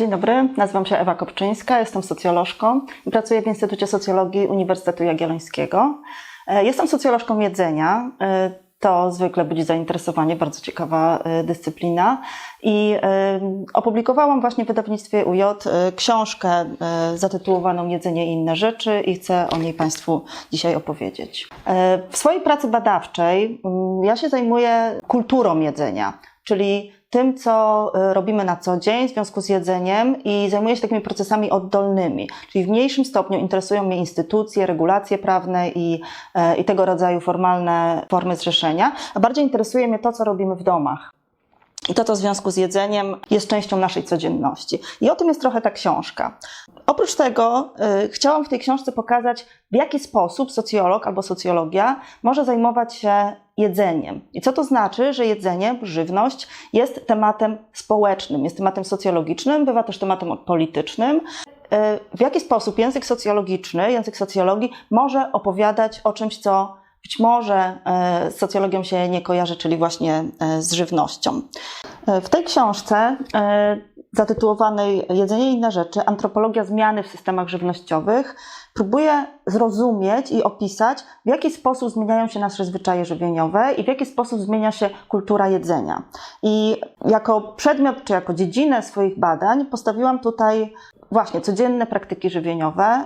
Dzień dobry, nazywam się Ewa Kopczyńska, jestem socjolożką i pracuję w Instytucie Socjologii Uniwersytetu Jagiellońskiego. E, Jestem socjolożką jedzenia. E, To zwykle budzi zainteresowanie, bardzo ciekawa e, dyscyplina. I opublikowałam właśnie w wydawnictwie UJ książkę zatytułowaną Jedzenie i inne rzeczy i chcę o niej Państwu dzisiaj opowiedzieć. W swojej pracy badawczej mm, ja się zajmuję kulturą jedzenia, czyli tym, co y, robimy na co dzień w związku z jedzeniem i zajmuję się takimi procesami oddolnymi, czyli w mniejszym stopniu interesują mnie instytucje, regulacje prawne i, e, i tego rodzaju formalne formy zrzeszenia, a bardziej interesuje mnie to, co robimy w domach. I to, co w związku z jedzeniem jest częścią naszej codzienności. I o tym jest trochę ta książka. Oprócz tego y, chciałam w tej książce pokazać, w jaki sposób socjolog albo socjologia może zajmować się jedzeniem. I co to znaczy, że jedzenie, żywność jest tematem społecznym, jest tematem socjologicznym, bywa też tematem politycznym. Y, W jaki sposób język socjologiczny, język socjologii może opowiadać o czymś, co być może z socjologią się nie kojarzy, czyli właśnie e, z żywnością. W tej książce zatytułowanej Jedzenie i inne rzeczy, antropologia zmiany w systemach żywnościowych, próbuję zrozumieć i opisać, w jaki sposób zmieniają się nasze zwyczaje żywieniowe i w jaki sposób zmienia się kultura jedzenia. I jako przedmiot czy jako dziedzinę swoich badań postawiłam tutaj właśnie codzienne praktyki żywieniowe,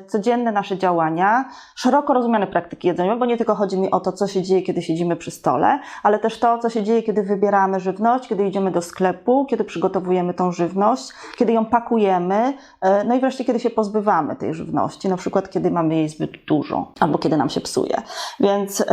y, codzienne nasze działania, szeroko rozumiane praktyki jedzeniowe, bo nie tylko chodzi mi o to, co się dzieje, kiedy siedzimy przy stole, ale też to, co się dzieje, kiedy wybieramy żywność, kiedy idziemy do sklepu, kiedy przygotowujemy tą żywność, kiedy ją pakujemy, y, no i wreszcie, kiedy się pozbywamy tej żywności, na przykład kiedy mamy jej zbyt dużo albo kiedy nam się psuje. Więc y,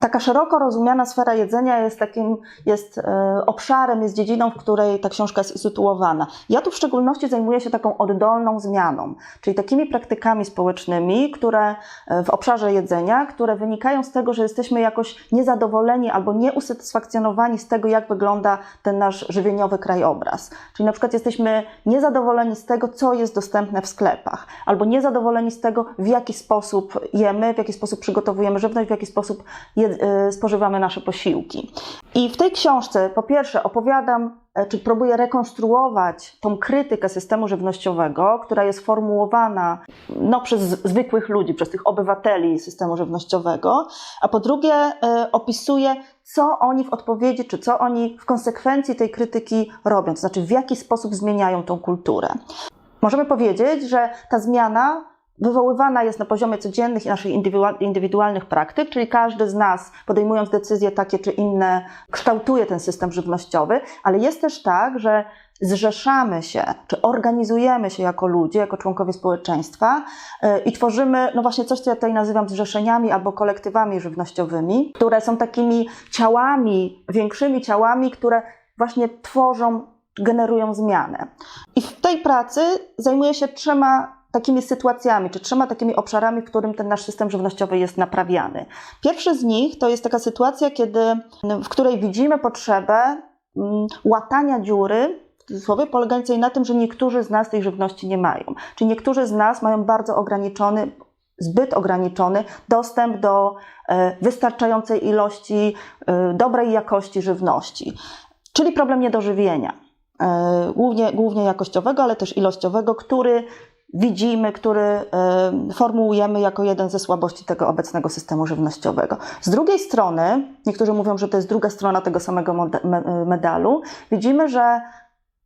Taka szeroko rozumiana sfera jedzenia jest takim, jest e, obszarem, jest dziedziną, w której ta książka jest usytuowana. Ja tu w szczególności zajmuję się taką oddolną zmianą, czyli takimi praktykami społecznymi, które e, w obszarze jedzenia, które wynikają z tego, że jesteśmy jakoś niezadowoleni albo nieusatysfakcjonowani z tego, jak wygląda ten nasz żywieniowy krajobraz. Czyli na przykład jesteśmy niezadowoleni z tego, co jest dostępne w sklepach, albo niezadowoleni z tego, w jaki sposób jemy, w jaki sposób przygotowujemy żywność, w jaki sposób je, y, spożywamy nasze posiłki. I w tej książce po pierwsze opowiadam, e, czy próbuję rekonstruować tą krytykę systemu żywnościowego, która jest formułowana no, przez zwykłych ludzi, przez tych obywateli systemu żywnościowego, a po drugie e, opisuję, co oni w odpowiedzi, czy co oni w konsekwencji tej krytyki robią, to znaczy w jaki sposób zmieniają tą kulturę. Możemy powiedzieć, że ta zmiana wywoływana jest na poziomie codziennych i naszych indywidua- indywidualnych praktyk, czyli każdy z nas, podejmując decyzje takie czy inne, kształtuje ten system żywnościowy, ale jest też tak, że zrzeszamy się, czy organizujemy się jako ludzie, jako członkowie społeczeństwa yy, i tworzymy, no właśnie coś, co ja tutaj nazywam zrzeszeniami albo kolektywami żywnościowymi, które są takimi ciałami, większymi ciałami, które właśnie tworzą, generują zmianę. I w tej pracy zajmuję się trzema takimi sytuacjami, czy trzema takimi obszarami, w którym ten nasz system żywnościowy jest naprawiany. Pierwszy z nich to jest taka sytuacja, kiedy, w której widzimy potrzebę mm, łatania dziury, cudzysłowie, polegającej na tym, że niektórzy z nas tej żywności nie mają. Czyli niektórzy z nas mają bardzo ograniczony, zbyt ograniczony dostęp do e, wystarczającej ilości e, dobrej jakości żywności. Czyli problem niedożywienia. E, Głównie, głównie jakościowego, ale też ilościowego, który widzimy, który formułujemy jako jeden ze słabości tego obecnego systemu żywnościowego. Z drugiej strony, niektórzy mówią, że to jest druga strona tego samego medalu, widzimy, że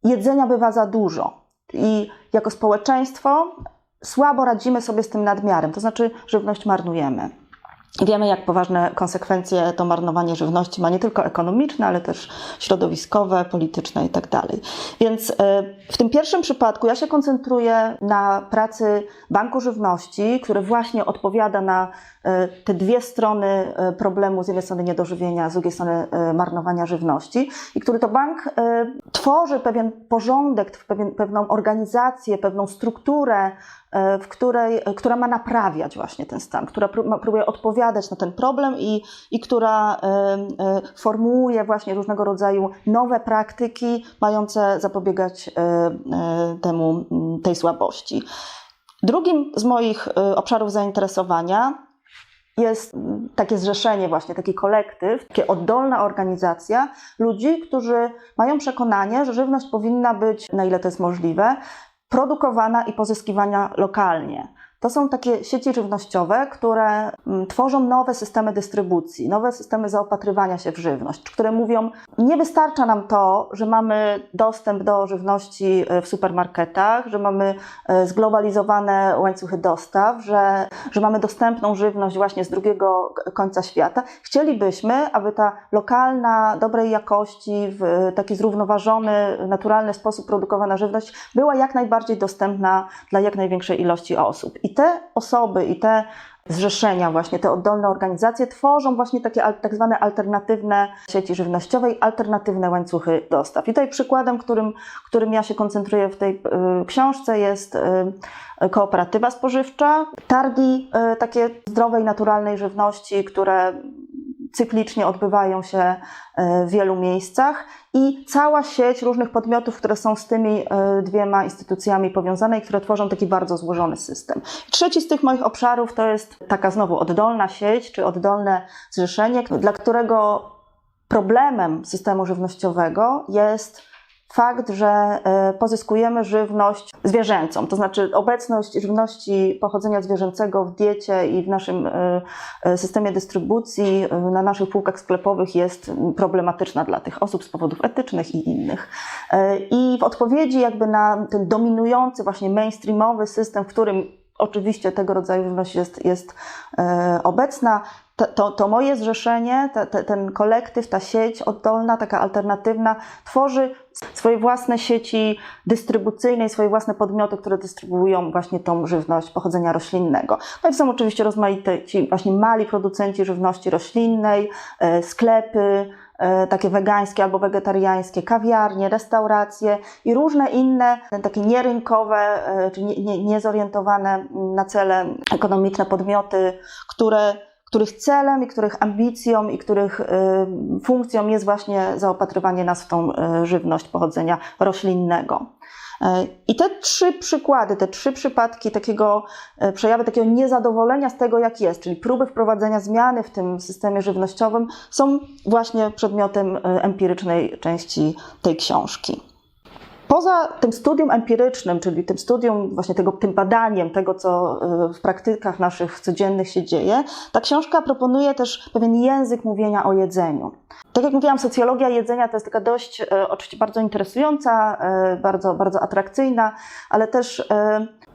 jedzenia bywa za dużo i jako społeczeństwo słabo radzimy sobie z tym nadmiarem, to znaczy żywność marnujemy. Wiemy, jak poważne konsekwencje to marnowanie żywności ma nie tylko ekonomiczne, ale też środowiskowe, polityczne itd. Więc e, w tym pierwszym przypadku ja się koncentruję na pracy Banku Żywności, który właśnie odpowiada na te dwie strony e, problemu, z jednej strony niedożywienia, z drugiej strony e, marnowania żywności i który to bank e, tworzy pewien porządek, pewien, pewną organizację, pewną strukturę, e, w której, która ma naprawiać właśnie ten stan, która próbuje odpowiadać na ten problem i, i która e, e, formułuje właśnie różnego rodzaju nowe praktyki mające zapobiegać e, e, temu, tej słabości. Drugim z moich e, obszarów zainteresowania jest mm, takie zrzeszenie, właśnie taki kolektyw, taka oddolna organizacja ludzi, którzy mają przekonanie, że żywność powinna być, na ile to jest możliwe, produkowana i pozyskiwana lokalnie. To są takie sieci żywnościowe, które mm, tworzą nowe systemy dystrybucji, nowe systemy zaopatrywania się w żywność, które mówią, nie wystarcza nam to, że mamy dostęp do żywności e, w supermarketach, że mamy e, zglobalizowane łańcuchy dostaw, że, że mamy dostępną żywność właśnie z drugiego końca świata. Chcielibyśmy, aby ta lokalna, dobrej jakości, w taki zrównoważony, naturalny sposób produkowana żywność była jak najbardziej dostępna dla jak największej ilości osób. I te osoby i te zrzeszenia, właśnie te oddolne organizacje tworzą właśnie takie tak zwane alternatywne sieci żywnościowe i alternatywne łańcuchy dostaw. I tutaj przykładem, którym, którym ja się koncentruję w tej y, książce jest y, kooperatywa spożywcza, targi y, takie zdrowej, naturalnej żywności, które cyklicznie odbywają się e, w wielu miejscach i cała sieć różnych podmiotów, które są z tymi e, dwiema instytucjami powiązane i które tworzą taki bardzo złożony system. Trzeci z tych moich obszarów to jest taka znowu oddolna sieć czy oddolne zrzeszenie, dla którego problemem systemu żywnościowego jest fakt, że e, pozyskujemy żywność zwierzęcą, to znaczy obecność żywności pochodzenia zwierzęcego w diecie i w naszym e, e, systemie dystrybucji na naszych półkach sklepowych jest problematyczna dla tych osób z powodów etycznych i innych. I w odpowiedzi jakby na ten dominujący właśnie mainstreamowy system, w którym oczywiście tego rodzaju żywność jest, jest obecna, to, to, to moje zrzeszenie, te, te, ten kolektyw, ta sieć oddolna, taka alternatywna, tworzy swoje własne sieci dystrybucyjne i swoje własne podmioty, które dystrybuują właśnie tą żywność pochodzenia roślinnego. No i są oczywiście rozmaite ci właśnie mali producenci żywności roślinnej, e, sklepy, e, takie wegańskie albo wegetariańskie, kawiarnie, restauracje i różne inne takie nierynkowe e, czy nie, nie, niezorientowane na cele ekonomiczne podmioty, które których celem i których ambicją i których y, funkcją jest właśnie zaopatrywanie nas w tą y, żywność pochodzenia roślinnego. Y, I te trzy przykłady, te trzy przypadki takiego przejawy takiego niezadowolenia z tego, jak jest, czyli próby wprowadzenia zmiany w tym systemie żywnościowym, są właśnie przedmiotem empirycznej części tej książki. Poza tym studium empirycznym, czyli tym studium, właśnie tego, tym badaniem tego, co y, w praktykach naszych codziennych się dzieje, ta książka proponuje też pewien język mówienia o jedzeniu. Tak jak mówiłam, socjologia jedzenia to jest taka dość, y, oczywiście bardzo interesująca, y, bardzo, bardzo atrakcyjna, ale też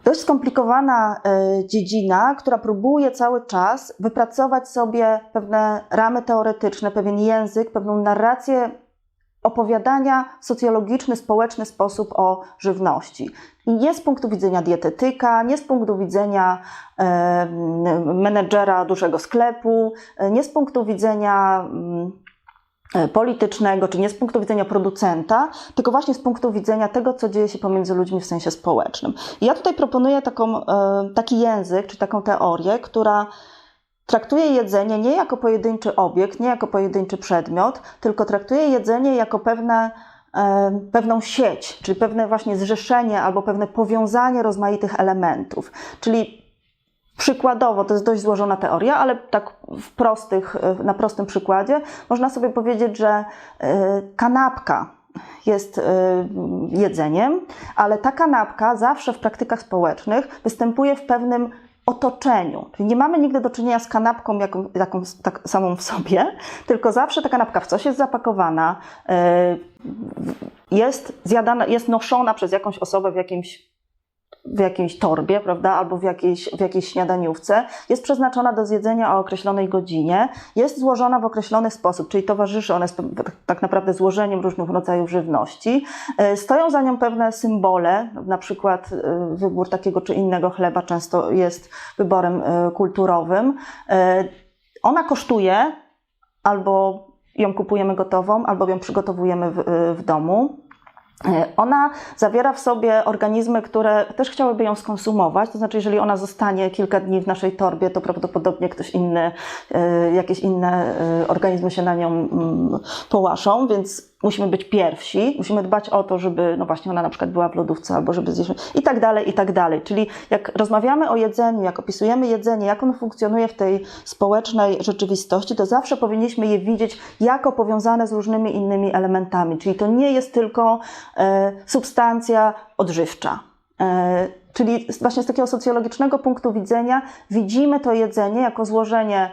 dość skomplikowana dziedzina, która próbuje cały czas wypracować sobie pewne ramy teoretyczne, pewien język, pewną narrację opowiadania w socjologiczny, społeczny sposób o żywności. Nie z punktu widzenia dietetyka, nie z punktu widzenia e, menedżera dużego sklepu, nie z punktu widzenia e, politycznego, czy nie z punktu widzenia producenta, tylko właśnie z punktu widzenia tego, co dzieje się pomiędzy ludźmi w sensie społecznym. I ja tutaj proponuję taką, e, taki język, czy taką teorię, która traktuje jedzenie nie jako pojedynczy obiekt, nie jako pojedynczy przedmiot, tylko traktuje jedzenie jako pewne, e, pewną sieć, czyli pewne właśnie zrzeszenie albo pewne powiązanie rozmaitych elementów. Czyli przykładowo, to jest dość złożona teoria, ale tak w prostych, e, na prostym przykładzie można sobie powiedzieć, że e, kanapka jest jedzeniem, ale ta kanapka zawsze w praktykach społecznych występuje w pewnym otoczeniu. Czyli nie mamy nigdy do czynienia z kanapką jaką, jaką, tak samą w sobie, tylko zawsze ta kanapka w coś jest zapakowana, y, jest zjadana, jest noszona przez jakąś osobę w jakimś w jakiejś torbie, prawda, albo w jakiejś, w jakiejś śniadaniówce, jest przeznaczona do zjedzenia o określonej godzinie, jest złożona w określony sposób, czyli towarzyszy ona tak naprawdę złożeniem różnych rodzajów żywności. E, Stoją za nią pewne symbole, na przykład e, wybór takiego czy innego chleba często jest wyborem e, kulturowym. Ona kosztuje, albo ją kupujemy gotową, albo ją przygotowujemy w, w domu. E, Ona zawiera w sobie organizmy, które też chciałyby ją skonsumować. To znaczy, jeżeli ona zostanie kilka dni w naszej torbie, to prawdopodobnie ktoś inny, e, jakieś inne e, organizmy się na nią mm, połaszą, więc musimy być pierwsi, musimy dbać o to, żeby, no właśnie, ona na przykład była w lodówce, albo żeby zjeść, i tak dalej, i tak dalej. Czyli jak rozmawiamy o jedzeniu, jak opisujemy jedzenie, jak ono funkcjonuje w tej społecznej rzeczywistości, to zawsze powinniśmy je widzieć jako powiązane z różnymi innymi elementami. Czyli to nie jest tylko e, substancja odżywcza. E, czyli właśnie z takiego socjologicznego punktu widzenia widzimy to jedzenie jako złożenie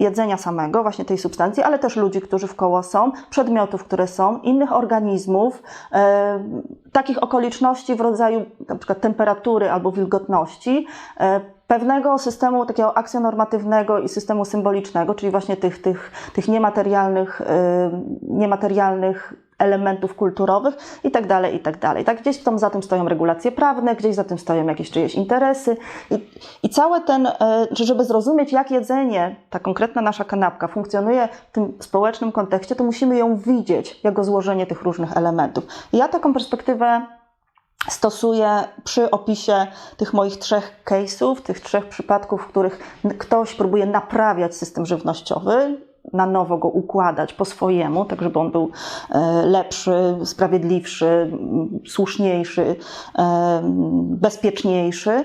jedzenia samego, właśnie tej substancji, ale też ludzi, którzy w koło są, przedmiotów, które są, innych organizmów, e, takich okoliczności w rodzaju przykład temperatury albo wilgotności, e, pewnego systemu takiego akcjonormatywnego i systemu symbolicznego, czyli właśnie tych, tych, tych niematerialnych, e, niematerialnych elementów kulturowych i tak dalej, i tak. Tak, gdzieś tam za tym stoją regulacje prawne, gdzieś za tym stoją jakieś czyjeś interesy i, i cały ten, e, żeby zrozumieć, jak jedzenie, ta konkretna nasza kanapka funkcjonuje w tym społecznym kontekście, to musimy ją widzieć jako złożenie tych różnych elementów. I ja taką perspektywę stosuję przy opisie tych moich trzech case'ów, tych trzech przypadków, w których ktoś próbuje naprawiać system żywnościowy, na nowo go układać po swojemu, tak żeby on był e, lepszy, sprawiedliwszy, słuszniejszy, e, bezpieczniejszy,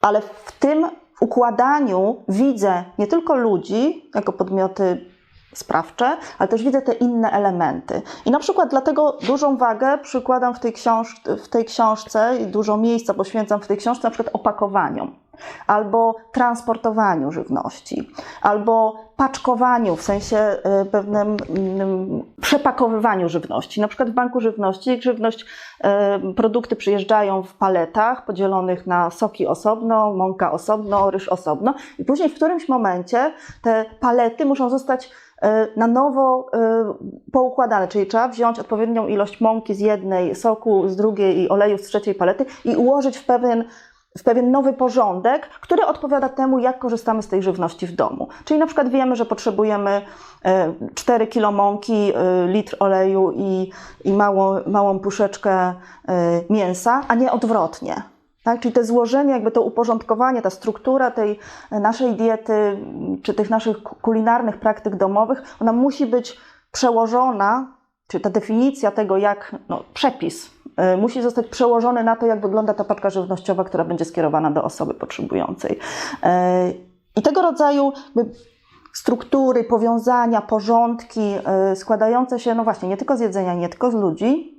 ale w tym układaniu widzę nie tylko ludzi jako podmioty sprawcze, ale też widzę te inne elementy. I na przykład dlatego dużą wagę przykładam w tej, książ w tej książce i dużo miejsca poświęcam w tej książce na przykład opakowaniom, albo transportowaniu żywności, albo paczkowaniu, w sensie y, pewnym mm, przepakowywaniu żywności. Na przykład w banku żywności żywność, y, produkty przyjeżdżają w paletach podzielonych na soki osobno, mąka osobno, ryż osobno i później w którymś momencie te palety muszą zostać na nowo e, poukładane, czyli trzeba wziąć odpowiednią ilość mąki z jednej, soku z drugiej i oleju z trzeciej palety i ułożyć w pewien w pewien nowy porządek, który odpowiada temu, jak korzystamy z tej żywności w domu. Czyli na przykład wiemy, że potrzebujemy 4 e, kg mąki, litr oleju i, i małą, małą puszeczkę mięsa, a nie odwrotnie. Tak? Czyli to złożenie, jakby to uporządkowanie, ta struktura tej naszej diety, czy tych naszych kulinarnych praktyk domowych, ona musi być przełożona, czy ta definicja tego, jak no, przepis y, musi zostać przełożony na to, jak wygląda ta paczka żywnościowa, która będzie skierowana do osoby potrzebującej. Y, I tego rodzaju struktury, powiązania, porządki składające się, no właśnie, nie tylko z jedzenia, nie tylko z ludzi,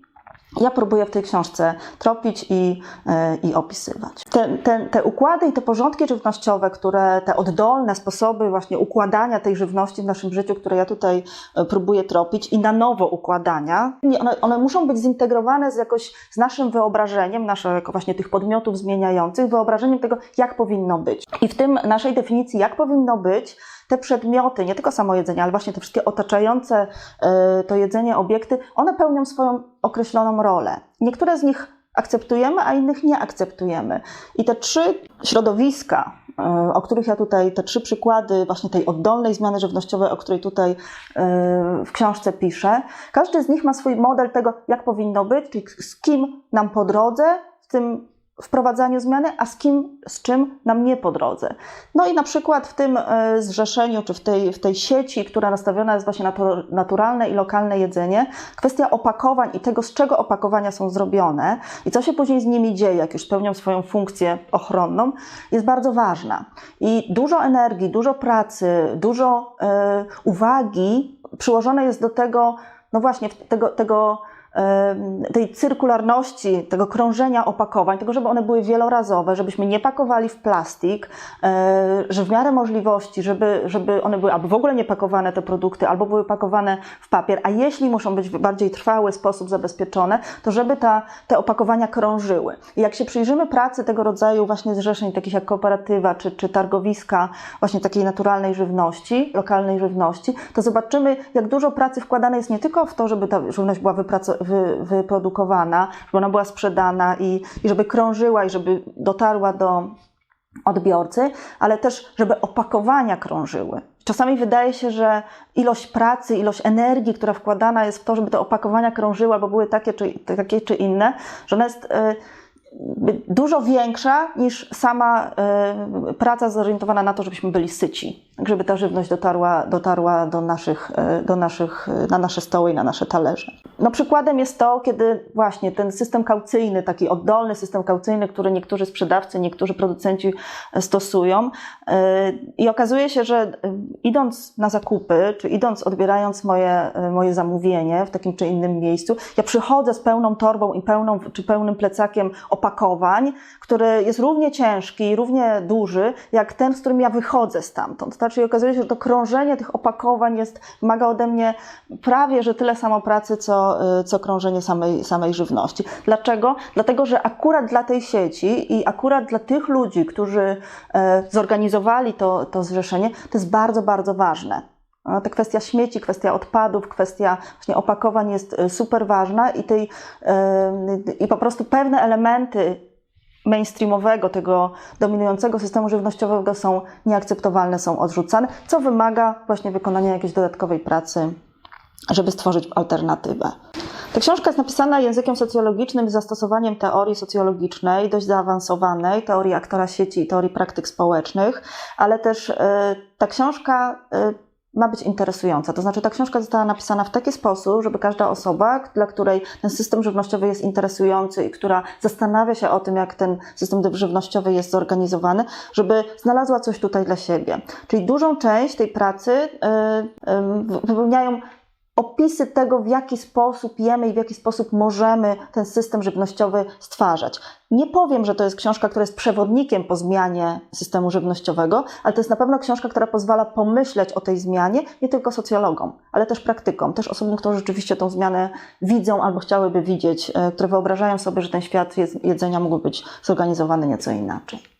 ja próbuję w tej książce tropić i, e, i opisywać. Te, te, te, układy i te porządki żywnościowe, które, te oddolne sposoby właśnie układania tej żywności w naszym życiu, które ja tutaj e, próbuję tropić i na nowo układania, one, one muszą być zintegrowane z jakoś z naszym wyobrażeniem, nasze, właśnie tych podmiotów zmieniających, wyobrażeniem tego, jak powinno być. I w tym naszej definicji, jak powinno być, te przedmioty, nie tylko samo jedzenie, ale właśnie te wszystkie otaczające e, to jedzenie obiekty, one pełnią swoją określoną rolę. Niektóre z nich akceptujemy, a innych nie akceptujemy. I te trzy środowiska, e, o których ja tutaj, te trzy przykłady właśnie tej oddolnej zmiany żywnościowej, o której tutaj e, w książce piszę, każdy z nich ma swój model tego, jak powinno być, czyli z kim nam po drodze w tym wprowadzaniu zmiany, a z kim, z czym nam nie po drodze. No i na przykład w tym e, zrzeszeniu, czy w tej, w tej sieci, która nastawiona jest właśnie na to naturalne i lokalne jedzenie, kwestia opakowań i tego, z czego opakowania są zrobione i co się później z nimi dzieje, jak już spełnią swoją funkcję ochronną, jest bardzo ważna. I dużo energii, dużo pracy, dużo y, uwagi przyłożone jest do tego, no właśnie, tego, tego tej cyrkularności, tego krążenia opakowań, tego, żeby one były wielorazowe, żebyśmy nie pakowali w plastik, e, że w miarę możliwości, żeby, żeby one były albo w ogóle nie pakowane te produkty, albo były pakowane w papier, a jeśli muszą być w bardziej trwały sposób zabezpieczone, to żeby ta, te opakowania krążyły. I jak się przyjrzymy pracy tego rodzaju właśnie zrzeszeń, takich jak kooperatywa czy, czy targowiska właśnie takiej naturalnej żywności, lokalnej żywności, to zobaczymy, jak dużo pracy wkładane jest nie tylko w to, żeby ta żywność była wypracowana, wy, wyprodukowana, żeby ona była sprzedana i, i żeby krążyła i żeby dotarła do odbiorcy, ale też, żeby opakowania krążyły. Czasami wydaje się, że ilość pracy, ilość energii, która wkładana jest w to, żeby te opakowania krążyły, albo były takie czy, takie czy inne, że ona jest. Yy, dużo większa niż sama y, praca zorientowana na to, żebyśmy byli syci, żeby ta żywność dotarła, dotarła do naszych, y, do naszych, y, na nasze stoły i na nasze talerze. No przykładem jest to, kiedy właśnie ten system kaucyjny, taki oddolny system kaucyjny, który niektórzy sprzedawcy, niektórzy producenci stosują i okazuje się, że idąc na zakupy, czy idąc, odbierając moje, moje zamówienie w takim czy innym miejscu, ja przychodzę z pełną torbą i pełną, czy pełnym plecakiem opakowań, który jest równie ciężki, równie duży, jak ten, z którym ja wychodzę stamtąd. Znaczy okazuje się, że to krążenie tych opakowań jest, wymaga ode mnie prawie, że tyle samo pracy, co, co krążenie samej, samej żywności. Dlaczego? Dlatego, że akurat dla tej sieci i akurat dla tych ludzi, którzy e, zorganizowali to, to zrzeszenie, to jest bardzo, bardzo ważne. Ta kwestia śmieci, kwestia odpadów, kwestia właśnie opakowań jest e, super ważna i, tej, i po prostu pewne elementy mainstreamowego, tego dominującego systemu żywnościowego są nieakceptowalne, są odrzucane, co wymaga właśnie wykonania jakiejś dodatkowej pracy, żeby stworzyć alternatywę. Ta książka jest napisana językiem socjologicznym z zastosowaniem teorii socjologicznej, dość zaawansowanej, teorii aktora sieci i teorii praktyk społecznych, ale też y, ta książka ma być interesująca. To znaczy, ta książka została napisana w taki sposób, żeby każda osoba, dla której ten system żywnościowy jest interesujący i która zastanawia się o tym, jak ten system żywnościowy jest zorganizowany, żeby znalazła coś tutaj dla siebie. Czyli dużą część tej pracy yy, yy, wypełniają opisy tego, w jaki sposób jemy i w jaki sposób możemy ten system żywnościowy stwarzać. Nie powiem, że to jest książka, która jest przewodnikiem po zmianie systemu żywnościowego, ale to jest na pewno książka, która pozwala pomyśleć o tej zmianie nie tylko socjologom, ale też praktykom, też osobom, które rzeczywiście tą zmianę widzą albo chciałyby widzieć, e, które wyobrażają sobie, że ten świat jedzenia mógłby być zorganizowany nieco inaczej.